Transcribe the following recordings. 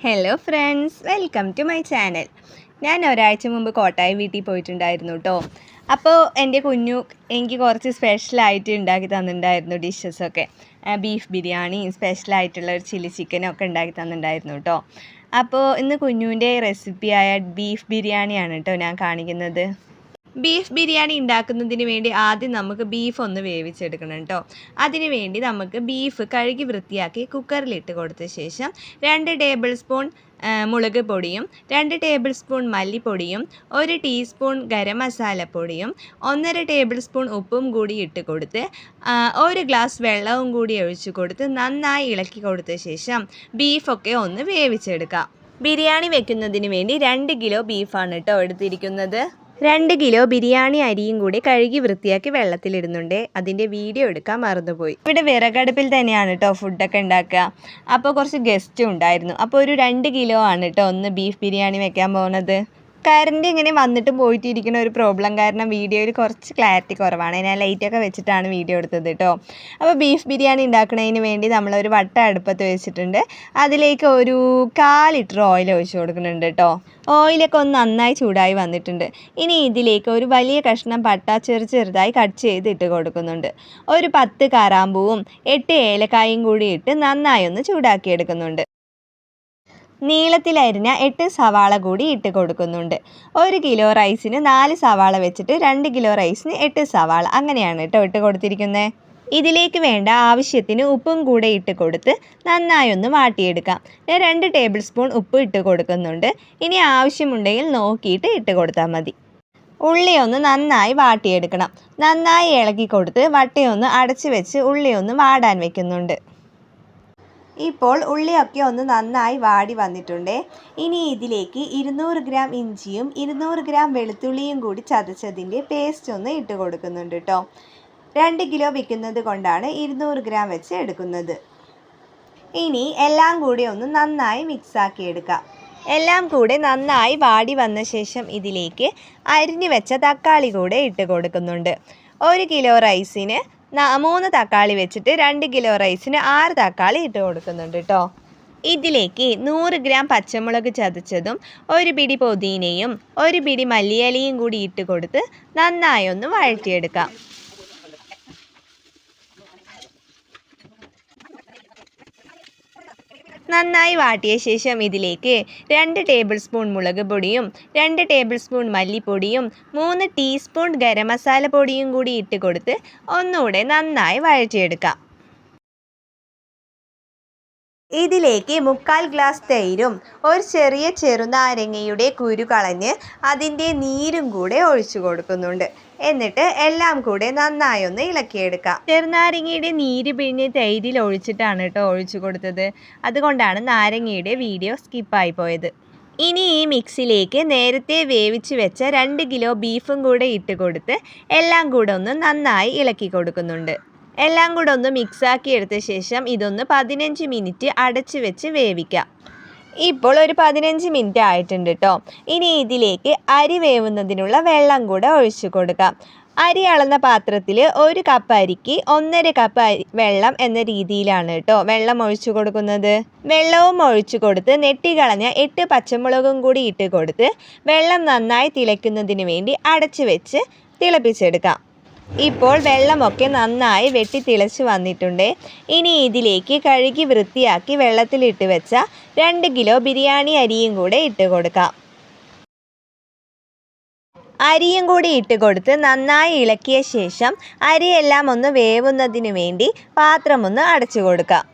Hello friends welcome to my channel ഞാൻ ഒരാഴ്ച മുമ്പ് കോട്ടായം വീട്ടിൽ പോയിട്ടുണ്ടായിരുന്നു കേട്ടോ അപ്പോൾ എന്റെ കുഞ്ഞു എനിക്ക് കുറച്ച് സ്പെഷ്യലായിട്ട് ഉണ്ടാക്കി തന്നിട്ടുണ്ടായിരുന്നു ഡിഷസൊക്കെ ബീഫ് ബിരിയാണി സ്പെഷ്യലായിട്ടുള്ള ഒരു ചില്ലി ചിക്കനൊക്കെ ഉണ്ടാക്കി തന്നിട്ടുണ്ടായിരുന്നു കേട്ടോ അപ്പോൾ ഇന്ന് കുഞ്ഞുവിന്റെ റെസിപ്പിയായ ബീഫ് ബിരിയാണിയാണ് കേട്ടോ ഞാൻ കാണിക്കുന്നത്. ബീഫ് ബിരിയാണി ഉണ്ടാക്കുന്നതിന് വേണ്ടി ആദ്യം നമുക്ക് ബീഫ് ഒന്ന് വേവിച്ചെടുക്കണം കേട്ടോ. അതിന് വേണ്ടി നമുക്ക് ബീഫ് കഴുകി വൃത്തിയാക്കി കുക്കറിലിട്ട് കൊടുത്ത ശേഷം രണ്ട് ടേബിൾ സ്പൂൺ മുളക് പൊടിയും രണ്ട് ടേബിൾ സ്പൂൺ മല്ലിപ്പൊടിയും ഒരു ടീസ്പൂൺ ഗരം മസാലപ്പൊടിയും ഒന്നര ടേബിൾ സ്പൂൺ ഉപ്പും കൂടി ഇട്ട് കൊടുത്ത് ഒരു ഗ്ലാസ് വെള്ളവും കൂടി ഒഴിച്ച് കൊടുത്ത് നന്നായി ഇളക്കി കൊടുത്ത ശേഷം ബീഫൊക്കെ ഒന്ന് വേവിച്ചെടുക്കാം. ബിരിയാണി വെക്കുന്നതിന് വേണ്ടി രണ്ട് കിലോ ബീഫാണ് കേട്ടോ എടുത്തിരിക്കുന്നത്. രണ്ട് കിലോ ബിരിയാണി അരിയും കൂടി കഴുകി വൃത്തിയാക്കി വെള്ളത്തിലിടുന്നുണ്ട്. അതിന്റെ വീഡിയോ എടുക്കാൻ മറന്നുപോയി. ഇവിടെ വിറകടുപ്പിൽ തന്നെയാണ് കേട്ടോ ഫുഡൊക്കെ ഉണ്ടാക്കുക. അപ്പോൾ കുറച്ച് ഗസ്റ്റും ഉണ്ടായിരുന്നു. അപ്പോൾ ഒരു രണ്ട് കിലോ ആണ് കേട്ടോ ഒന്ന് ബീഫ് ബിരിയാണി വെക്കാൻ പോകുന്നത്. കറണ്ട് ഇങ്ങനെ വന്നിട്ട് പോയിട്ടിരിക്കുന്ന ഒരു പ്രോബ്ലം കാരണം വീഡിയോയിൽ കുറച്ച് ക്ലാരിറ്റി കുറവാണ്. ഞാൻ ലൈറ്റൊക്കെ വെച്ചിട്ടാണ് വീഡിയോ എടുത്തത് കേട്ടോ അപ്പോൾ ബീഫ് ബിരിയാണി ഉണ്ടാക്കുന്നതിന് വേണ്ടി നമ്മളൊരു വട്ട അടുപ്പത്ത് വെച്ചിട്ടുണ്ട്. അതിലേക്ക് ഒരു കാൽ ലിറ്റർ ഓയിൽ ഒഴിച്ചു കൊടുക്കുന്നുണ്ട് കേട്ടോ ഓയിലൊക്കെ ഒന്ന് നന്നായി ചൂടായി വന്നിട്ടുണ്ട്. ഇനി ഇതിലേക്ക് ഒരു വലിയ കഷ്ണം പട്ട ചെറു ചെറുതായി കട്ട് ചെയ്ത് ഇട്ട് കൊടുക്കുന്നുണ്ട്. ഒരു പത്ത് കാറാമ്പൂവും എട്ട് ഏലക്കായും കൂടി ഇട്ട് നന്നായി ഒന്ന് ചൂടാക്കി എടുക്കുന്നുണ്ട്. നീളത്തിലരിഞ്ഞ എട്ട് സവാള കൂടി ഇട്ട് കൊടുക്കുന്നുണ്ട്. ഒരു കിലോ റൈസിന് നാല് സവാള വെച്ചിട്ട് രണ്ട് കിലോ റൈസിന് എട്ട് സവാള. അങ്ങനെയാണ് കേട്ടോ ഇട്ട് കൊടുത്തിരിക്കുന്നത് ഇതിലേക്ക് വേണ്ട ആവശ്യത്തിന് ഉപ്പും കൂടെ ഇട്ട് കൊടുത്ത് നന്നായി ഒന്ന് വാട്ടിയെടുക്കാം. ഞാൻ രണ്ട് ടേബിൾ സ്പൂൺ ഉപ്പ് ഇട്ട് കൊടുക്കുന്നുണ്ട്. ഇനി ആവശ്യമുണ്ടെങ്കിൽ നോക്കിയിട്ട് ഇട്ട് കൊടുത്താൽ മതി. ഉള്ളി ഒന്ന് നന്നായി വാട്ടിയെടുക്കണം. നന്നായി ഇളക്കി കൊടുത്ത് വട്ടയൊന്ന് അടച്ച് വെച്ച് ഉള്ളി ഒന്ന് വാടാൻ വെക്കുന്നുണ്ട്. ഇപ്പോൾ ഉള്ളിയൊക്കെ ഒന്ന് നന്നായി വാടി വന്നിട്ടുണ്ട്. ഇനി ഇതിലേക്ക് ഇരുന്നൂറ് ഗ്രാം ഇഞ്ചിയും ഇരുന്നൂറ് ഗ്രാം വെളുത്തുള്ളിയും കൂടി ചതച്ചതിന്റെ പേസ്റ്റ് ഒന്ന് ഇട്ട് കൊടുക്കുന്നുണ്ട് കേട്ടോ രണ്ട് കിലോ വിൽക്കുന്നത് കൊണ്ടാണ് ഇരുന്നൂറ് ഗ്രാം വെച്ച് എടുക്കുന്നത്. ഇനി എല്ലാം കൂടി ഒന്ന് നന്നായി മിക്സാക്കി എടുക്കാം. എല്ലാം കൂടെ നന്നായി വാടി വന്ന ശേഷം ഇതിലേക്ക് അരിഞ്ഞു വെച്ച തക്കാളി കൂടെ ഇട്ട് കൊടുക്കുന്നുണ്ട്. ഒരു കിലോ റൈസിന് മൂന്ന് തക്കാളി വെച്ചിട്ട് രണ്ട് കിലോ റൈസിന് ആറ് തക്കാളി ഇട്ട് കൊടുക്കുന്നുണ്ട് കേട്ടോ ഇതിലേക്ക് നൂറ് ഗ്രാം പച്ചമുളക് ചതച്ചതും ഒരു പിടി പൊതീനയും ഒരു പിടി മല്ലിയിലയും കൂടി ഇട്ട് കൊടുത്ത് നന്നായി ഒന്ന് വഴറ്റിയെടുക്കാം. നന്നായി വാട്ടിയ ശേഷം ഇതിലേക്ക് രണ്ട് ടേബിൾ സ്പൂൺ മുളക് പൊടിയും രണ്ട് ടേബിൾ സ്പൂൺ മല്ലിപ്പൊടിയും മൂന്ന് ടീസ്പൂൺ ഗരം മസാല പൊടിയും കൂടി ഇട്ട് കൊടുത്ത് ഒന്നുകൂടെ നന്നായി വഴറ്റിയെടുക്കാം. ഇതിലേക്ക് മുക്കാൽ ഗ്ലാസ് തൈരും ഒരു ചെറിയ ചെറുനാരങ്ങയുടെ കുരു കളഞ്ഞ് അതിന്റെ നീരും കൂടെ ഒഴിച്ചു കൊടുക്കുന്നുണ്ട്. എന്നിട്ട് എല്ലാം കൂടെ നന്നായി ഒന്ന് ഇളക്കിയെടുക്കാം. ചെറുനാരങ്ങയുടെ നീര് പിഴിഞ്ഞ് തൈരിൽ ഒഴിച്ചിട്ടാണ് കേട്ടോ ഒഴിച്ചു കൊടുത്തത്. അതുകൊണ്ടാണ് നാരങ്ങയുടെ വീഡിയോ സ്കിപ്പായി പോയത്. ഇനി ഈ മിക്സിലേക്ക് നേരത്തെ വേവിച്ച് വെച്ച രണ്ട് കിലോ ബീഫും കൂടെ ഇട്ട് കൊടുത്ത് എല്ലാം കൂടെ ഒന്ന് നന്നായി ഇളക്കി കൊടുക്കുന്നുണ്ട്. എല്ലാം കൂടെ ഒന്ന് മിക്സാക്കി എടുത്ത ശേഷം ഇതൊന്ന് പതിനഞ്ച് മിനിറ്റ് അടച്ചു വെച്ച് വേവിക്കാം. ഇപ്പോൾ ഒരു പതിനഞ്ച് മിനിറ്റ് ആയിട്ടുണ്ട് കേട്ടോ ഇനി ഇതിലേക്ക് അരി വേവുന്നതിനുള്ള വെള്ളം കൂടെ ഒഴിച്ചു കൊടുക്കാം. അരി അളന്ന പാത്രത്തിൽ ഒരു കപ്പ് അരിക്ക് ഒന്നര കപ്പ് അരി വെള്ളം എന്ന രീതിയിലാണ് കേട്ടോ വെള്ളം ഒഴിച്ചു കൊടുക്കുന്നത്. വെള്ളവും ഒഴിച്ചു കൊടുത്ത് നെട്ടി കളഞ്ഞ എട്ട് പച്ചമുളകും കൂടി ഇട്ട് കൊടുത്ത് വെള്ളം നന്നായി തിളയ്ക്കുന്നതിന് വേണ്ടി അടച്ചു വെച്ച് തിളപ്പിച്ചെടുക്കാം. ഇപ്പോൾ വെള്ളമൊക്കെ നന്നായി വെട്ടി തിളച്ച് വന്നിട്ടുണ്ട്. ഇനി ഇതിലേക്ക് കഴുകി വൃത്തിയാക്കി വെള്ളത്തിലിട്ട് വെച്ച രണ്ട് കിലോ ബിരിയാണി അരിയും കൂടെ ഇട്ട് കൊടുക്കാം. അരിയും കൂടി ഇട്ട് കൊടുത്ത് നന്നായി ഇളക്കിയ ശേഷം അരിയെല്ലാം ഒന്ന് വേവുന്നതിന് വേണ്ടി പാത്രം ഒന്ന് അടച്ചു കൊടുക്കാം.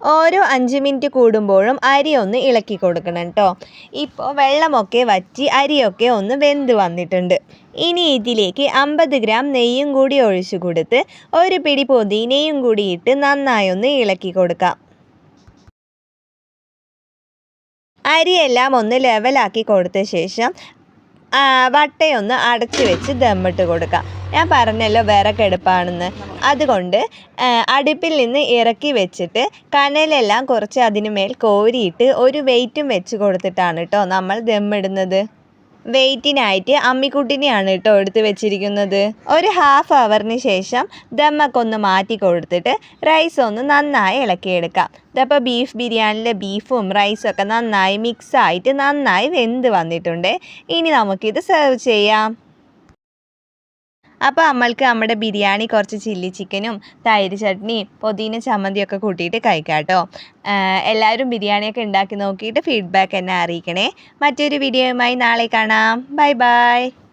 ഓരോ അഞ്ച് മിനിറ്റ് കൂടുമ്പോഴും അരി ഒന്ന് ഇളക്കി കൊടുക്കണം കേട്ടോ ഇപ്പോൾ വെള്ളമൊക്കെ വറ്റി അരിയൊക്കെ ഒന്ന് വെന്ത് വന്നിട്ടുണ്ട്. ഇനി ഇതിലേക്ക് അമ്പത് ഗ്രാം നെയ്യും കൂടി ഒഴിച്ചു കൊടുത്ത് ഒരു പിടി പൊതിനയും കൂടി ഇട്ട് നന്നായി ഒന്ന് ഇളക്കി കൊടുക്കാം. അരിയെല്ലാം ഒന്ന് ലെവലാക്കി കൊടുത്ത ശേഷം വട്ടയൊന്ന് അടച്ചു വെച്ച് ദമ്മിട്ട് കൊടുക്കാം. ഞാൻ പറഞ്ഞല്ലോ വിറകെടുപ്പാണെന്ന് അതുകൊണ്ട് അടുപ്പിൽ നിന്ന് ഇറക്കി വെച്ചിട്ട് കനലെല്ലാം കുറച്ച് അതിന് മേൽ കോരിയിട്ട് ഒരു വെയിറ്റും വെച്ച് കൊടുത്തിട്ടാണ് കേട്ടോ നമ്മൾ ദമ്മിടുന്നത് വെയിറ്റിനായിട്ട് അമ്മിക്കുട്ടിനെയാണ് കേട്ടോ എടുത്ത് വെച്ചിരിക്കുന്നത്. ഒരു ഹാഫ് അവറിന് ശേഷം ദമ്മക്കൊന്ന് മാറ്റി കൊടുത്തിട്ട് റൈസ് ഒന്ന് നന്നായി ഇളക്കിയെടുക്കാം. ഇതപ്പോൾ ബീഫ് ബിരിയാണിയിലെ ബീഫും റൈസും ഒക്കെ നന്നായി മിക്സായിട്ട് നന്നായി വെന്ത് വന്നിട്ടുണ്ട്. ഇനി നമുക്കിത് സെർവ് ചെയ്യാം. അപ്പോൾ നമ്മൾക്ക് നമ്മുടെ ബിരിയാണി കുറച്ച് ചില്ലി ചിക്കനും തൈര് ചട്നി പുതിന ചമ്മന്തിയൊക്കെ കൂട്ടിയിട്ട് കഴിക്കാം കേട്ടോ എല്ലാവരും ബിരിയാണിയൊക്കെ ഉണ്ടാക്കി നോക്കിയിട്ട് ഫീഡ്ബാക്ക് എന്നെ അറിയിക്കണേ. മറ്റൊരു വീഡിയോയുമായി നാളെ കാണാം. Bye bye